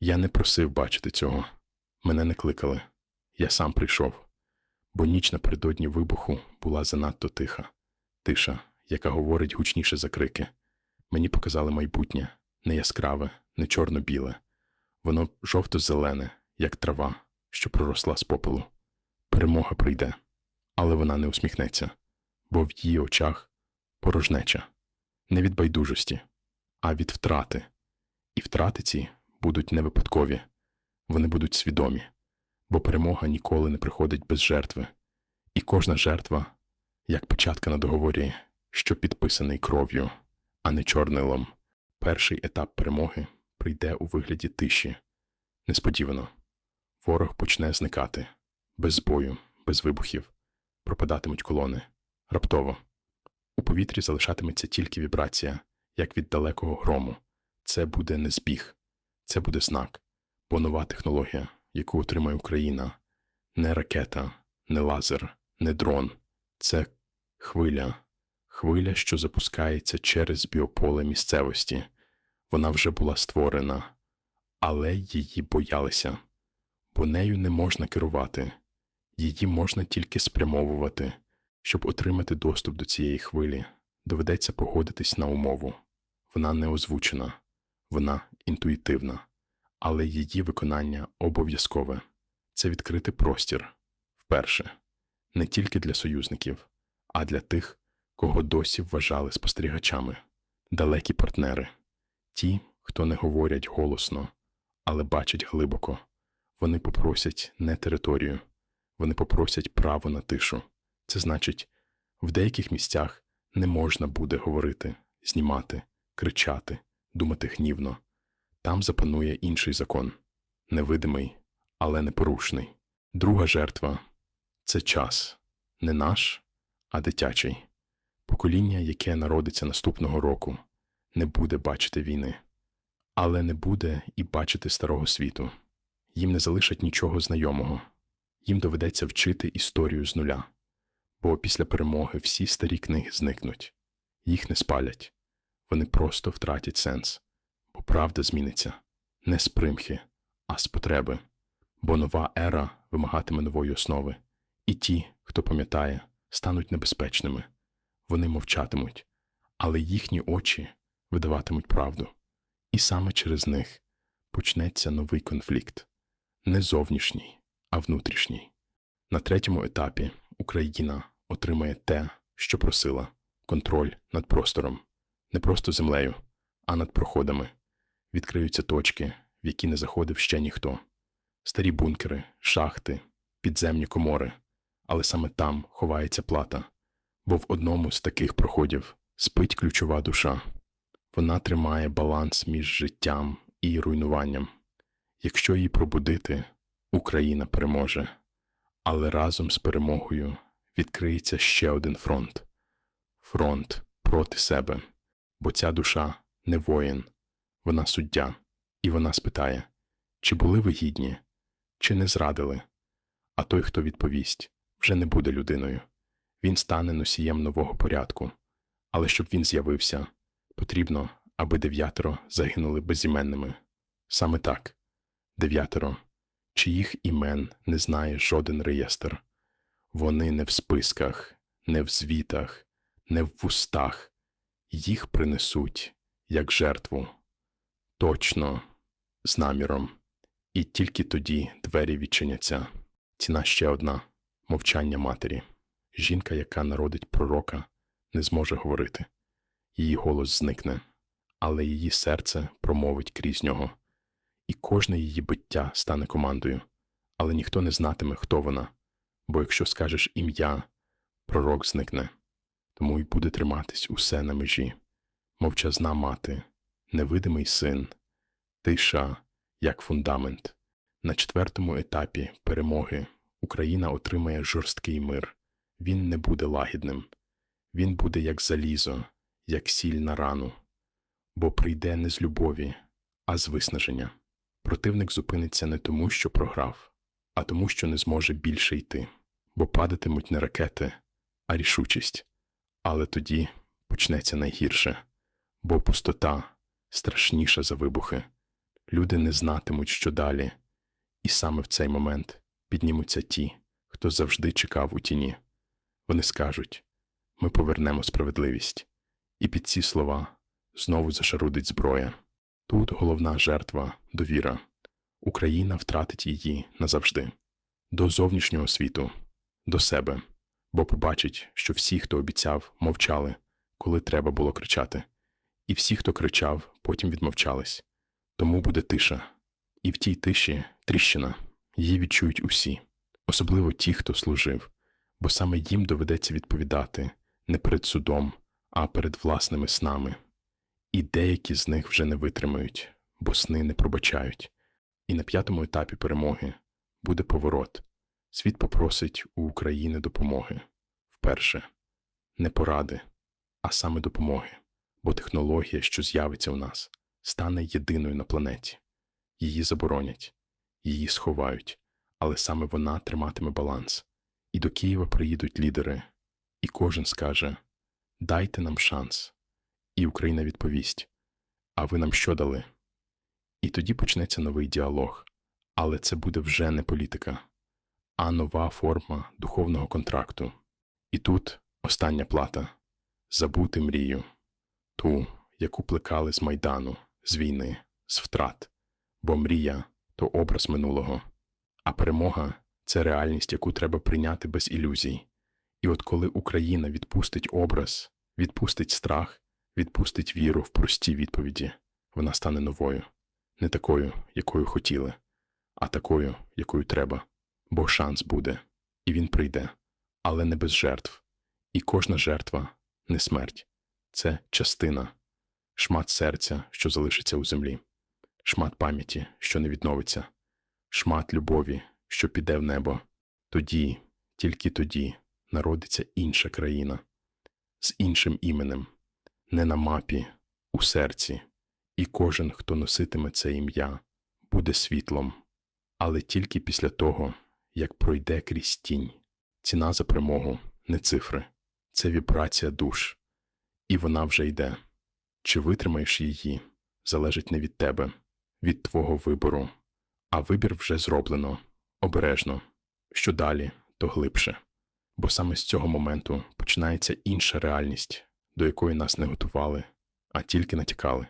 Я не просив бачити цього. Мене не кликали. Я сам прийшов. Бо ніч напередодні вибуху була занадто тиха. Тиша, яка говорить гучніше за крики. Мені показали майбутнє не яскраве, не чорно-біле. Воно жовто-зелене, як трава, що проросла з попелу. Перемога прийде, але вона не усміхнеться, бо в її очах порожнеча, не від байдужості, а від втрати. І втрати ці будуть не випадкові, вони будуть свідомі, бо перемога ніколи не приходить без жертви, і кожна жертва, як початка на договорі, що підписаний кров'ю, а не чорнилом. Перший етап перемоги прийде у вигляді тиші. Несподівано. Ворог почне зникати. Без бою, без вибухів. Пропадатимуть колони. Раптово. У повітрі залишатиметься тільки вібрація, як від далекого грому. Це буде не збіг. Це буде знак. Бо нова технологія, яку отримає Україна, не ракета, не лазер, не дрон. Це хвиля. Хвиля, що запускається через біополе місцевості. Вона вже була створена, але її боялися, бо нею не можна керувати, її можна тільки спрямовувати. Щоб отримати доступ до цієї хвилі, доведеться погодитись на умову. Вона не озвучена, вона інтуїтивна, але її виконання обов'язкове. Це відкрити простір вперше, не тільки для союзників, а для тих, кого досі вважали спостерігачами, далекі партнери, ті, хто не говорять голосно, але бачать глибоко. Вони попросять не територію, вони попросять право на тишу. Це значить, в деяких місцях не можна буде говорити, знімати, кричати, думати гнівно. Там запанує інший закон невидимий, але непорушний. Друга жертва це час, не наш, а дитячий. Покоління, яке народиться наступного року, не буде бачити війни, але не буде і бачити старого світу. Їм не залишать нічого знайомого, їм доведеться вчити історію з нуля, бо після перемоги всі старі книги зникнуть, їх не спалять, вони просто втратять сенс, бо правда зміниться не з примхи, а з потреби, бо нова ера вимагатиме нової основи, і ті, хто пам'ятає, стануть небезпечними. Вони мовчатимуть, але їхні очі видаватимуть правду. І саме через них почнеться новий конфлікт не зовнішній, а внутрішній. На третьому етапі Україна отримає те, що просила контроль над простором, не просто землею, а над проходами. Відкриються точки, в які не заходив ще ніхто старі бункери, шахти, підземні комори, але саме там ховається плата бо в одному з таких проходів спить ключова душа. Вона тримає баланс між життям і руйнуванням. Якщо її пробудити, Україна переможе, але разом з перемогою відкриється ще один фронт фронт проти себе, бо ця душа не воїн, вона суддя, і вона спитає, чи були ви гідні, чи не зрадили, а той, хто відповість, вже не буде людиною він стане носієм нового порядку, але щоб він з'явився, потрібно, аби дев'ятеро загинули безіменними. Саме так дев'ятеро, чиїх імен не знає жоден реєстр. Вони не в списках, не в звітах, не в вустах, їх принесуть як жертву, точно, з наміром, і тільки тоді двері відчиняться. Ціна ще одна мовчання матері. Жінка, яка народить пророка, не зможе говорити, її голос зникне, але її серце промовить крізь нього, і кожне її биття стане командою, але ніхто не знатиме, хто вона, бо якщо скажеш ім'я, пророк зникне, тому й буде триматись усе на межі, мовчазна мати, невидимий син, тиша, як фундамент. На четвертому етапі перемоги Україна отримає жорсткий мир він не буде лагідним, він буде як залізо, як сіль на рану, бо прийде не з любові, а з виснаження. Противник зупиниться не тому, що програв, а тому, що не зможе більше йти, бо падатимуть не ракети, а рішучість. Але тоді почнеться найгірше, бо пустота страшніша за вибухи. Люди не знатимуть, що далі, і саме в цей момент піднімуться ті, хто завжди чекав у тіні. Вони скажуть ми повернемо справедливість. І під ці слова знову зашарудить зброя. Тут головна жертва довіра. Україна втратить її назавжди до зовнішнього світу, до себе, бо побачить, що всі, хто обіцяв, мовчали, коли треба було кричати, і всі, хто кричав, потім відмовчались. Тому буде тиша, і в тій тиші тріщина, її відчують усі, особливо ті, хто служив, бо саме їм доведеться відповідати не перед судом, а перед власними снами. І деякі з них вже не витримають, бо сни не пробачають. І на п'ятому етапі перемоги буде поворот. Світ попросить у України допомоги. Вперше не поради, а саме допомоги, бо технологія, що з'явиться у нас, стане єдиною на планеті. Її заборонять, її сховають, але саме вона триматиме баланс. І до Києва приїдуть лідери, і кожен скаже: Дайте нам шанс. І Україна відповість: А ви нам що дали? І тоді почнеться новий діалог. Але це буде вже не політика, а нова форма духовного контракту. І тут остання плата забути мрію, ту, яку плекали з майдану, з війни, з втрат, бо мрія то образ минулого, а перемога це реальність, яку треба прийняти без ілюзій. І от коли Україна відпустить образ, відпустить страх, відпустить віру в прості відповіді, вона стане новою, не такою, якою хотіли, а такою, якою треба. Бо шанс буде, і він прийде, але не без жертв. І кожна жертва не смерть, це частина, шмат серця, що залишиться у землі, шмат пам'яті, що не відновиться, шмат любові, що піде в небо. Тоді, тільки тоді, народиться інша країна з іншим іменем, не на мапі, у серці, і кожен, хто носитиме це ім'я, буде світлом, але тільки після того, як пройде крізь тінь. Ціна за перемогу не цифри, це вібрація душ, і вона вже йде. Чи витримаєш її, залежить не від тебе, від твого вибору, а вибір вже зроблено обережно. Що далі, то глибше. Бо саме з цього моменту починається інша реальність, до якої нас не готували, а тільки натякали.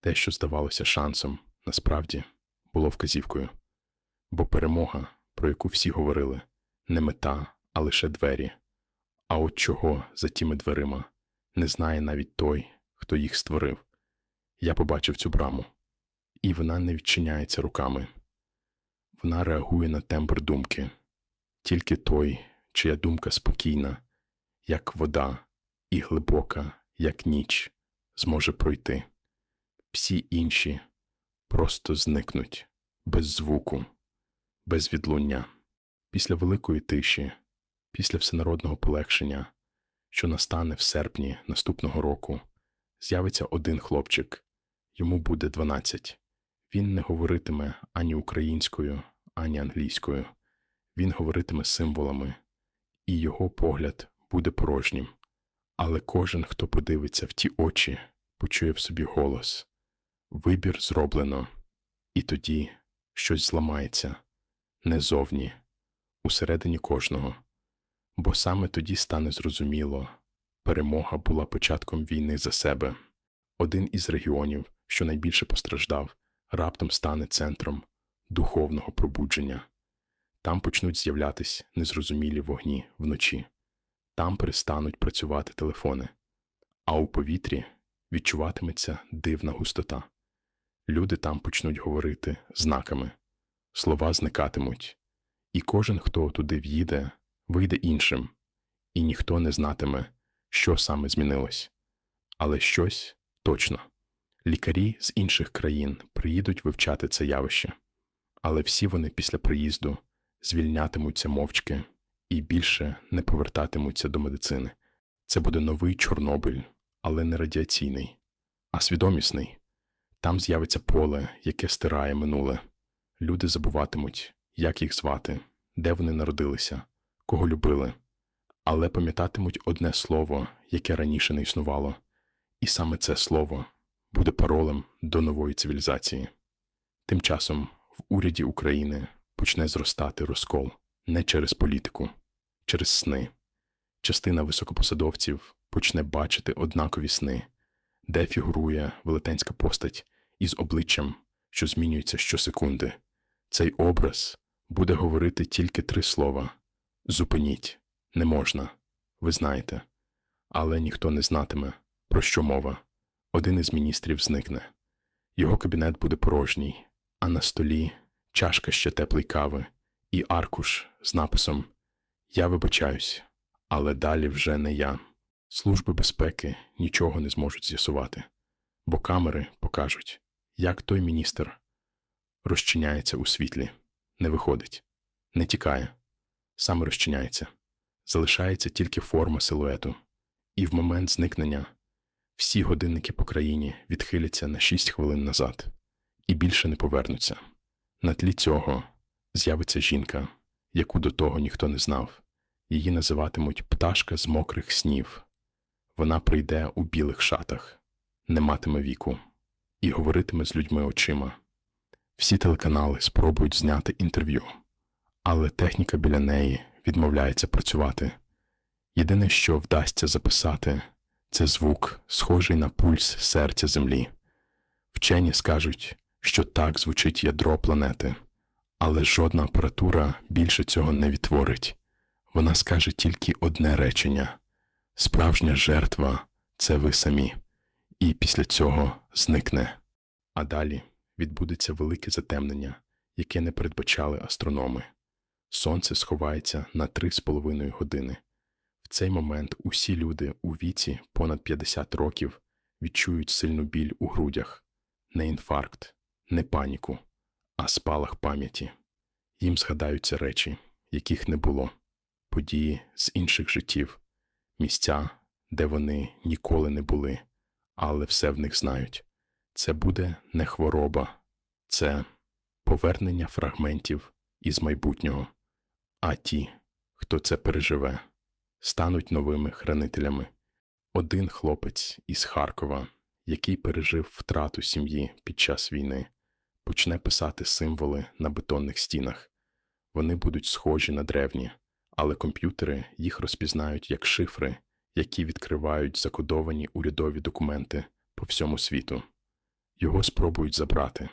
Те, що здавалося шансом, насправді було вказівкою. Бо перемога, про яку всі говорили, не мета, а лише двері. А от чого за тими дверима не знає навіть той, хто їх створив. Я побачив цю браму, і вона не відчиняється руками. Вона реагує на тембр думки. Тільки той, чия думка спокійна, як вода, і глибока, як ніч, зможе пройти. Всі інші просто зникнуть без звуку, без відлуння. Після великої тиші, після всенародного полегшення, що настане в серпні наступного року, з'явиться один хлопчик, йому буде 12. Він не говоритиме ані українською, ані англійською. Він говоритиме символами, і його погляд буде порожнім. Але кожен, хто подивиться в ті очі, почує в собі голос вибір зроблено, і тоді щось зламається не зовні, усередині кожного, бо саме тоді стане зрозуміло перемога була початком війни за себе. Один із регіонів, що найбільше постраждав, раптом стане центром духовного пробудження. Там почнуть з'являтись незрозумілі вогні вночі, там перестануть працювати телефони, а у повітрі відчуватиметься дивна густота. Люди там почнуть говорити знаками, слова зникатимуть, і кожен, хто туди в'їде, вийде іншим, і ніхто не знатиме, що саме змінилось. Але щось точно. Лікарі з інших країн приїдуть вивчати це явище, але всі вони після приїзду звільнятимуться мовчки і більше не повертатимуться до медицини. Це буде новий Чорнобиль, але не радіаційний, а свідомісний. Там з'явиться поле, яке стирає минуле. Люди забуватимуть, як їх звати, де вони народилися, кого любили, але пам'ятатимуть одне слово, яке раніше не існувало, і саме це слово буде паролем до нової цивілізації. Тим часом в уряді України почне зростати розкол не через політику, через сни. Частина високопосадовців почне бачити однакові сни, де фігурує велетенська постать із обличчям, що змінюється щосекунди. Цей образ буде говорити тільки три слова: зупиніть, не можна, ви знаєте. Але ніхто не знатиме, про що мова. Один із міністрів зникне. Його кабінет буде порожній, а на столі чашка ще теплої кави і аркуш з написом Я вибачаюсь, але далі вже не я. Служби безпеки нічого не зможуть з'ясувати, бо камери покажуть, як той міністр розчиняється у світлі, не виходить, не тікає, саме розчиняється, залишається тільки форма силуету, і в момент зникнення всі годинники по країні відхиляться на 6 хвилин назад і більше не повернуться. На тлі цього з'явиться жінка, яку до того ніхто не знав. Її називатимуть пташка з мокрих снів. Вона прийде у білих шатах, не матиме віку і говоритиме з людьми очима. Всі телеканали спробують зняти інтерв'ю, але техніка біля неї відмовляється працювати. Єдине, що вдасться записати, це звук, схожий на пульс серця Землі. Вчені скажуть, що так звучить ядро планети, але жодна апаратура більше цього не відтворить. Вона скаже тільки одне речення справжня жертва це ви самі, і після цього зникне. А далі відбудеться велике затемнення, яке не передбачали астрономи. Сонце сховається на три з половиною години. В цей момент усі люди у віці понад 50 років відчують сильну біль у грудях, не інфаркт, не паніку, а спалах пам'яті. Їм згадаються речі, яких не було, події з інших життів, місця, де вони ніколи не були, але все в них знають. Це буде не хвороба, це повернення фрагментів із майбутнього, а ті, хто це переживе, стануть новими хранителями. Один хлопець із Харкова, який пережив втрату сім'ї під час війни, почне писати символи на бетонних стінах. Вони будуть схожі на древні, але комп'ютери їх розпізнають як шифри, які відкривають закодовані урядові документи по всьому світу. Його спробують забрати.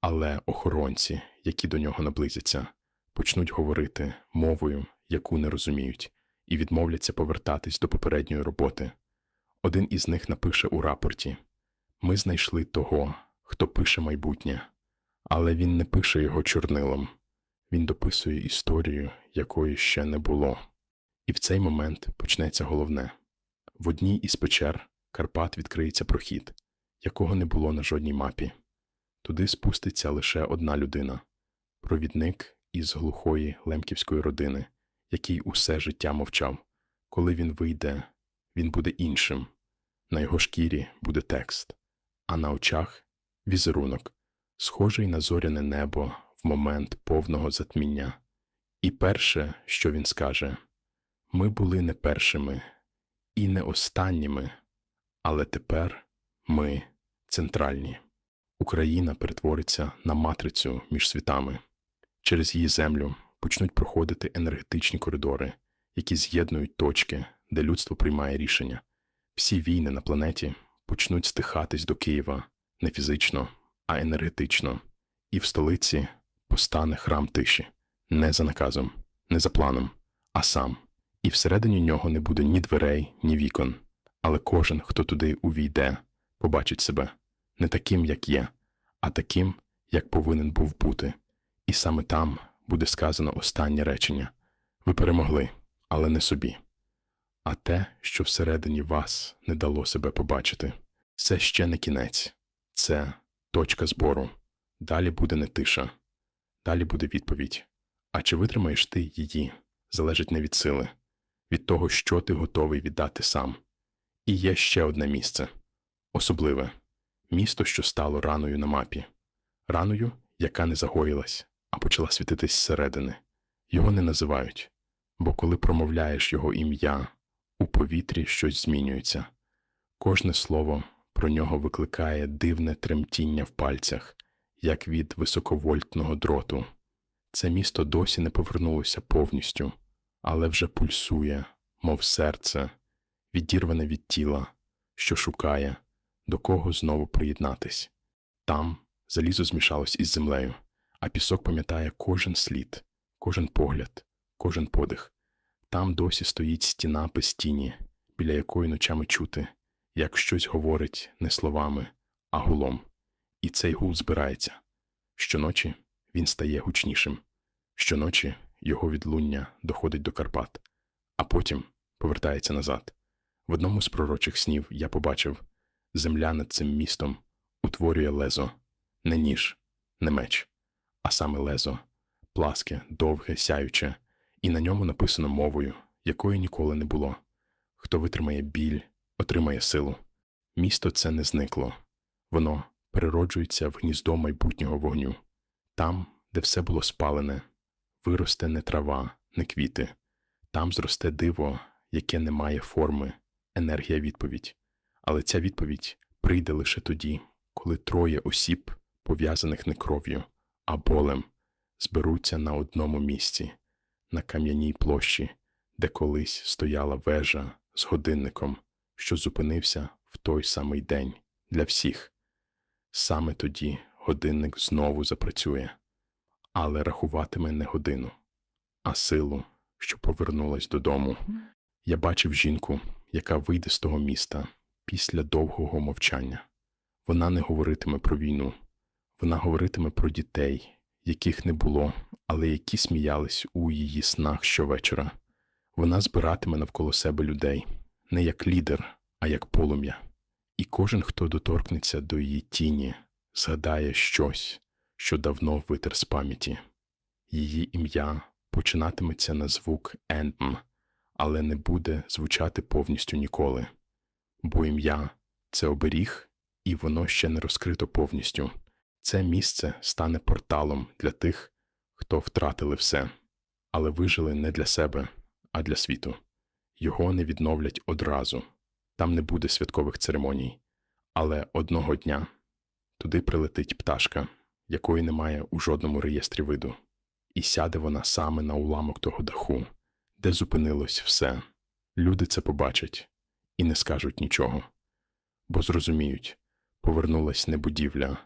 Але охоронці, які до нього наблизяться, почнуть говорити мовою, яку не розуміють, і відмовляться повертатись до попередньої роботи. Один із них напише у рапорті Ми знайшли того, хто пише майбутнє, але він не пише його чорнилом, він дописує історію, якої ще не було. І в цей момент почнеться головне в одній із печер Карпат відкриється прохід, якого не було на жодній мапі. Туди спуститься лише одна людина провідник із глухої лемківської родини, який усе життя мовчав. Коли він вийде, він буде іншим. На його шкірі буде текст, а на очах візерунок, схожий на зоряне небо в момент повного затміння. І перше, що він скаже ми були не першими і не останніми, але тепер ми центральні. Україна перетвориться на матрицю між світами. Через її землю почнуть проходити енергетичні коридори, які з'єднують точки, де людство приймає рішення. Всі війни на планеті почнуть стихатись до Києва не фізично, а енергетично, і в столиці постане храм тиші не за наказом, не за планом, а сам. І всередині нього не буде ні дверей, ні вікон, але кожен, хто туди увійде, побачить себе не таким, як є, а таким, як повинен був бути. І саме там буде сказано останнє речення ви перемогли, але не собі. А те, що всередині вас не дало себе побачити, це ще не кінець, це точка збору. Далі буде не тиша, далі буде відповідь. А чи витримаєш ти її, залежить не від сили, від того, що ти готовий віддати сам. І є ще одне місце особливе місто, що стало раною на мапі, раною, яка не загоїлась, а почала світитись зсередини. Його не називають, бо коли промовляєш його ім'я, у повітрі щось змінюється. Кожне слово про нього викликає дивне тремтіння в пальцях, як від високовольтного дроту. Це місто досі не повернулося повністю, але вже пульсує, мов серце, відірване від тіла, що шукає, до кого знову приєднатись. Там залізо змішалось із землею, а пісок пам'ятає кожен слід, кожен погляд, кожен подих. Там досі стоїть стіна без тіні, біля якої ночами чути, як щось говорить не словами, а гулом. І цей гул збирається. Щоночі він стає гучнішим. Щоночі його відлуння доходить до Карпат, а потім повертається назад. В одному з пророчих снів я побачив земля над цим містом утворює лезо, не ніж, не меч, а саме лезо, пласке, довге, сяюче, і на ньому написано мовою, якої ніколи не було. Хто витримає біль, отримає силу. Місто це не зникло. Воно перероджується в гніздо майбутнього вогню. Там, де все було спалене, виросте не трава, не квіти. Там зросте диво, яке не має форми, енергія відповідь. Але ця відповідь прийде лише тоді, коли троє осіб, пов'язаних не кров'ю, а болем, зберуться на одному місці, на кам'яній площі, де колись стояла вежа з годинником, що зупинився в той самий день для всіх. Саме тоді годинник знову запрацює, але рахуватиме не годину, а силу, що повернулась додому. Я бачив жінку, яка вийде з того міста після довгого мовчання. Вона не говоритиме про війну, вона говоритиме про дітей, яких не було, але які сміялись у її снах щовечора. Вона збиратиме навколо себе людей не як лідер, а як полум'я. І кожен, хто доторкнеться до її тіні, згадає щось, що давно витер з пам'яті. Її ім'я починатиметься на звук «ем», але не буде звучати повністю ніколи. Бо ім'я це оберіг, і воно ще не розкрито повністю. Це місце стане порталом для тих, хто втратили все, але вижили не для себе, а для світу. Його не відновлять одразу, там не буде святкових церемоній, але одного дня туди прилетить пташка, якої немає у жодному реєстрі виду, і сяде вона саме на уламок того даху, де зупинилось все. Люди це побачать і не скажуть нічого, бо зрозуміють, повернулась не будівля,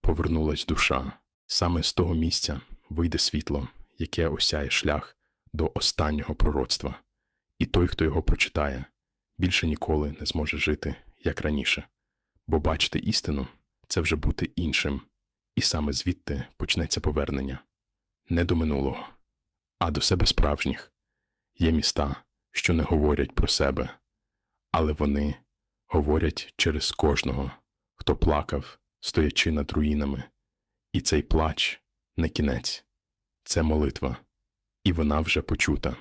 повернулась душа. Саме з того місця вийде світло, яке осяє шлях до останнього пророцтва, і той, хто його прочитає, більше ніколи не зможе жити, як раніше, бо бачити істину це вже бути іншим, і саме звідти почнеться повернення. Не до минулого, а до себе справжніх. Є міста, що не говорять про себе, але вони говорять через кожного, хто плакав, стоячи над руїнами. І цей плач не кінець, це молитва, і вона вже почута.